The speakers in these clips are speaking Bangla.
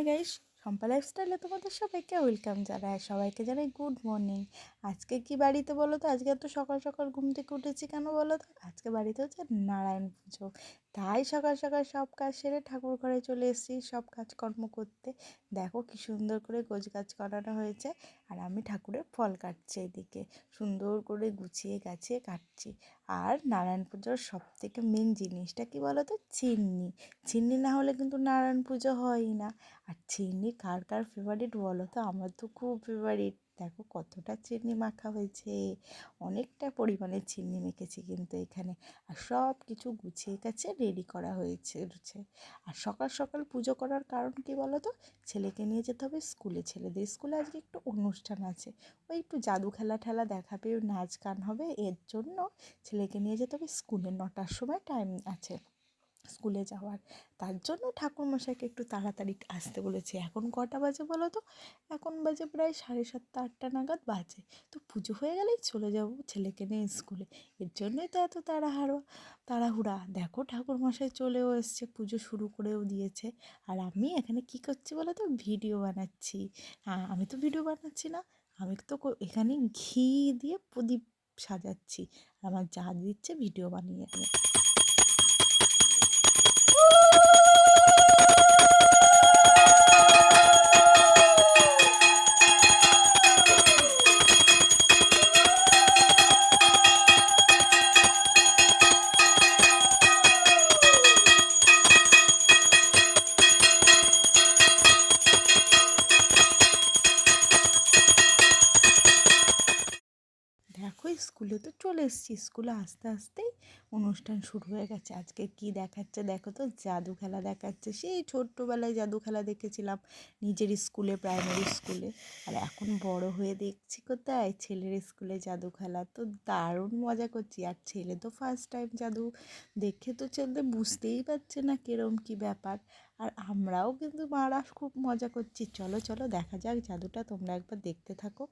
হাই গাইস সম্পা লাইফস্টাইলে তোমাদের সবাইকে ওয়েলকাম জানাই সবাইকে জানাই গুড মর্নিং আজকে কি বাড়িতে বলো তো? আজকে এত সকাল সকাল ঘুম থেকে উঠেছি কেন বলো তো? আজকে বাড়িতে হচ্ছে নারায়ণ পুজো। তাই সকাল সকাল সব কাজ সেরে ঠাকুর ঘরে চলে এসেছি, সব কাজকর্ম করতে। দেখো কি সুন্দর করে গোছ গাছ করানো হয়েছে, আর আমি ঠাকুরের ফল কাটছি এদিকে। সুন্দর করে গুছিয়ে গাছিয়ে কাটছি। আর নারায়ণ পুজোর সব থেকে মেন জিনিসটা কি বলো তো? চিন্নি। চিন্নি না হলে কিন্তু নারায়ণ পুজো হয়ই না। আর চিনি কার কার ফেভারিট বলো তো? আমার তো খুব ফেভারিট দেখো কতটা চিনি মাখা হয়েছে। অনেকটা পরিমাণে চিনি মেখেছি কিন্তু এখানে। আর সব কিছু গুছিয়ে কাছে রেডি করা হয়েছে আর সকাল সকাল পুজো করার কারণ কি বলো তো? ছেলেকে নিয়ে যেতে হবে স্কুলে। ছেলেদের স্কুলে আজকে একটু অনুষ্ঠান আছে। ওই একটু জাদু খেলা ঠেলা দেখাবে, নাচ গান হবে। এর জন্য ছেলেকে নিয়ে যেতে হবে স্কুলে। নটার সময় টাইম আছে। স্কুলে যাওয়ার। তার জন্য ঠাকুরমশাইকে একটু তাড়াতাড়ি আসতে বলেছি। এখন কটা বাজে বলো তো? এখন বাজে প্রায় সাড়ে সাতটা, আটটা নাগাদ বাজে। তো পুজো হয়ে গেলেই চলে যাব ছেলেকে নিয়ে স্কুলে। এর জন্যই তো এত তাড়াহাড়ো, তাড়াহুড়া। দেখো ঠাকুরমশাই চলেও এসছে, পুজো শুরু করেও দিয়েছে। আর আমি এখানে কি করছি বলো তো? ভিডিও বানাচ্ছি। হ্যাঁ আমি তো ভিডিও বানাচ্ছি না। আমি তো এখানে ঘি দিয়ে প্রদীপ সাজাচ্ছি। আমার যা দিচ্ছে ভিডিও বানিয়ে স্কুলে তো চলে এসেছি। স্কুলে আস্তে আস্তেই অনুষ্ঠান শুরু হয়ে গেছে। আজকে কি দেখাচ্ছে দেখো তো, জাদু খেলা দেখাচ্ছে। সেই ছোট্টবেলায় জাদু খেলা দেখেছিলাম নিজের স্কুলে প্রাইমারি স্কুলে। আর এখন বড় হয়ে দেখছি কোথায়? ছেলের স্কুলে জাদু খেলা। তো দারুণ মজা করছি। আর ছেলে তো ফার্স্ট টাইম জাদু। দেখে তো ছেলে বুঝতেই পারছে না কিরম কী ব্যাপার। আর আমরাও কিন্তু মারা খুব মজা করছি। চলো চলো দেখা যাক জাদুটা তোমরা একবার দেখতে থাকো।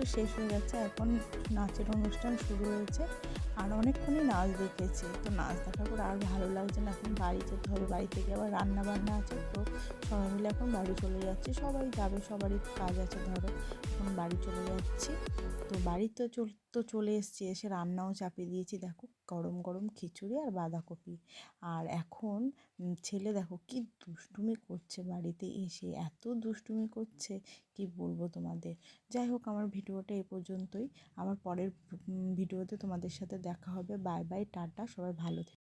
তো শেষ হয়ে যাচ্ছে এখন নাচের অনুষ্ঠান শুরু হয়েছে। আর অনেকক্ষণই নাচ দেখেছি। তো নাচ দেখার পর আর ভালো লাগছে না। এখন বাড়ি যেতে হবে, বাড়ি থেকে আবার রান্না বান্না আছে। তো সবাই মিলে এখন বাড়ি চলে যাচ্ছি। সবাই যাবে, সবারই কাজ আছে ধরো। এখন বাড়ি চলে যাচ্ছি। তো বাড়িতে তো চলে এসেছি। এসে রান্নাও চাপিয়ে দিয়েছি। দেখো গরম গরম খিচুড়ি আর বাঁধাকপি। আর এখন ছেলে দেখো কি দুষ্টুমি করছে বাড়িতে এসে, এত দুষ্টুমি করছে, কি বলব তোমাদের? যাই হোক, আমার ভিডিওটা এ পর্যন্তই। আমার পরের ভিডিওতে তোমাদের সাথে দেখা হবে। বাই বাই, টাটা, সবাই ভালো